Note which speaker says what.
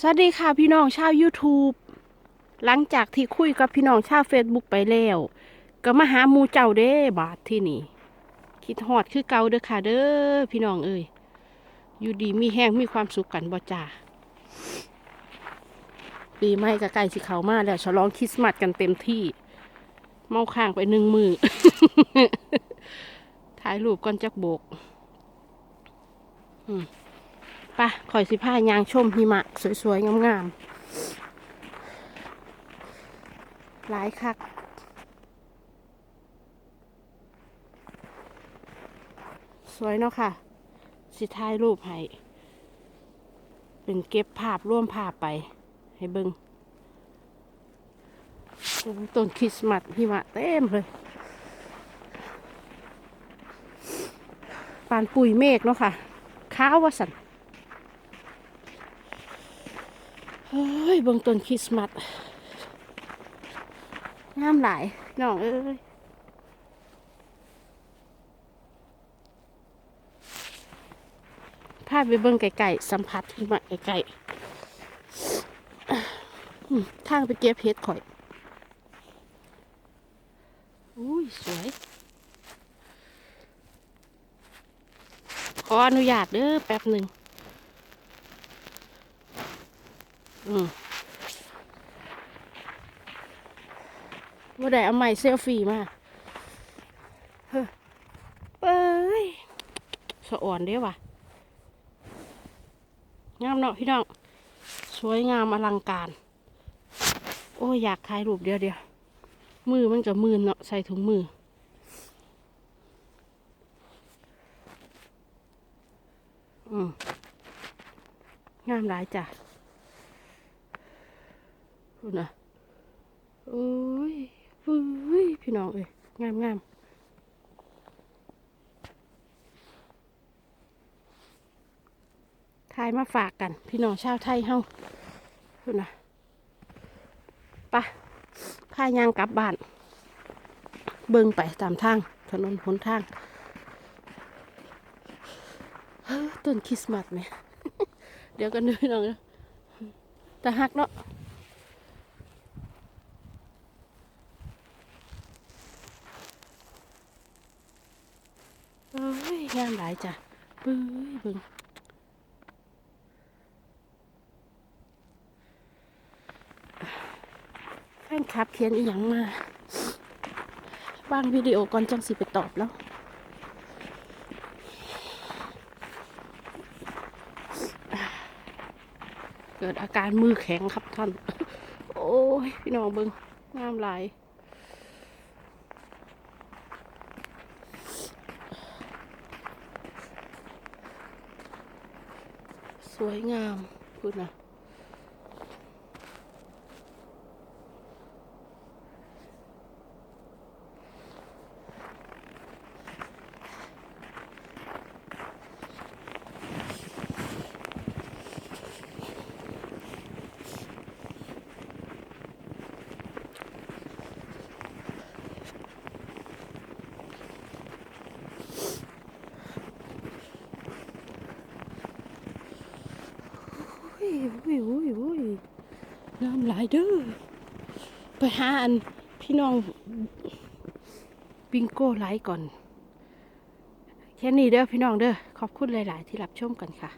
Speaker 1: สวัสดีค่ะพี่น้องชาว YouTube หลังจากที่คุยกับพี่น้องชาว Facebook ไปแล้ว ก็มาหาหมูเจ้าเด้บาทที่นี่ คิดฮอดคือเก่าเด้อค่ะเด้อพี่น้องเอ้ยอยู่ดีมีแห้งมีความสุขกันบ่จ้าปีใหม่ก็ใกล้สิเขามาแล้วฉลองคริสต์มาสกันเต็มที่ เมาข้างไปหนึ่งมือถ่ายรูปก่อนจักโบก ปะข่อยสิพายางชมหิมะ สวยๆ งามๆ หลายคักสวยเนาะค่ะ สิถ่ายรูปให้ เป็นเก็บภาพร่วมภาพไป ให้เบิงต้นคริสต์มาสหิมะเต็มเลยปานปุยเมฆเนาะค่ะข้าวว่าสัน เฮ้ยเบิ่งต้นคริสต์มาสงามหลายน้องเอ้ยพาไปเบิ่งไก่ๆสัมผัสหิมะไก่ๆอืมทางไปเก็บเพชรข่อยอุ้ยสวย ขออนุญาตเด้อแป๊บหนึ่ง อืมว่าได้เอาไม้เซลฟี่มาเฮ้อเอ้ยสะอ่อนเด้ว่ะ งามเนาะพี่น้อง สวยงามอลังการ โอ้ย อยากถ่ายรูปเดียวเดียว มือมันกับมือเนาะใส่ถุงมืออืมงามหลายจ้ะ พูดนะโอ้ยโอ้ยพี่น้องเอ้ยงามงามทายมาฝากกัน พี่น้องชาวไทยเฮาพูดนะปะพายางกลับบ้าน เบิ่งไปตามทาง ถนนหนทางเฮ้อต้นคริสต์มาสเนี่ยเดี๋ยวกันดูพี่น้องแต่หักเนาะ เอ้ย งามหลายจ้ะเบ้ยเบิ่งแฟนคลับเขียนอีหยังมาบ้างวิดีโอก่อนจังสิไปตอบแล้วเกิดอาการมือแข็งครับท่าน โอ้ย พี่น้องเบิงงามหลาย สวยงามพูดนะอุ้ยอุ้ยอุ้ยอุ้ย น้ำหลายเด้อไปหาอันพี่น้องบิงโก้ไลท์ก่อน แค่นี้เด้อพี่น้องเด้อขอบคุณหลาย ๆ ที่รับชมกันค่ะ